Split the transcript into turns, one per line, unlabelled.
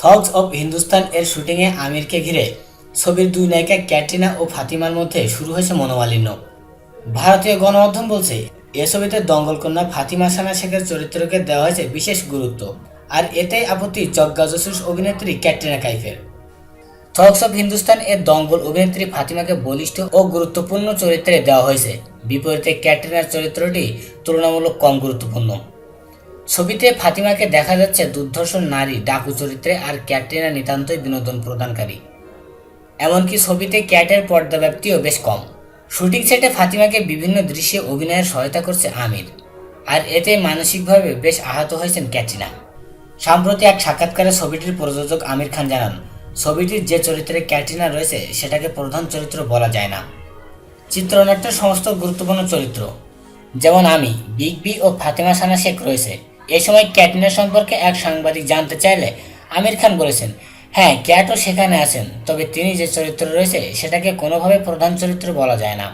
থগস of Hindustan এর শুটিংয়ে আমিরকে ঘিরে ছবির দুই নায়িকা ক্যাটরিনা ও ফাতিমার মধ্যে শুরু হয়েছে মনোমালিন্য। ভারতীয় গণমাধ্যম বলছে, এ ছবিতে দঙ্গল কন্যা ফাতিমা সানা শেখের চরিত্রকে দেওয়া হয়েছে বিশেষ গুরুত্ব, আর এতেই আপত্তি চজ্ঞা জসুস অভিনেত্রী ক্যাটরিনা কাইফের। থগস অফ হিন্দুস্তান এর দঙ্গল অভিনেত্রী ফাতিমাকে বলিষ্ঠ ও গুরুত্বপূর্ণ চরিত্রে দেওয়া হয়েছে। বিপরীতে ক্যাটরিনার চরিত্রটি তুলনামূলক কম গুরুত্বপূর্ণ। ছবিতে ফাতিমাকে দেখা যাচ্ছে দুর্ধর্ষণ নারী, ডাকু চরিত্রে আর ক্যাটরিনা নিতান্তই বিনোদন প্রদানকারী। এমনকি ছবিতে ক্যাটের পর্দা ব্যাপ্তিও বেশ কম। শুটিং সেটে ফাতিমাকে বিভিন্ন দৃশ্যে অভিনয়ের সহায়তা করছে আমির। আর এতে মানসিকভাবে বেশ আহত হয়েছেন ক্যাটরিনা। সম্প্রতি এক সাক্ষাৎকারে ছবিটির প্রযোজক আমির খান জানান, ছবিটির যে চরিত্রে ক্যাটরিনা রয়েছে, সেটাকে প্রধান চরিত্র বলা যায় না। চিত্রনাট্যের সমস্ত গুরুত্বপূর্ণ চরিত্র, যেমন আমি, বিগ বি ও ফাতেমা সানা শেখ রয়েছে এ সময় ক্যাটরিনা সম্পর্কে এক সাংবাদিক জানতে চাইলে আমির খান বলেছেন হ্যাঁ ক্যাটও সেখানে আছেন, তবে তিনি যে চরিত্র রয়েছে, সেটাকে কোনোভাবে প্রধান চরিত্র বলা যায় না।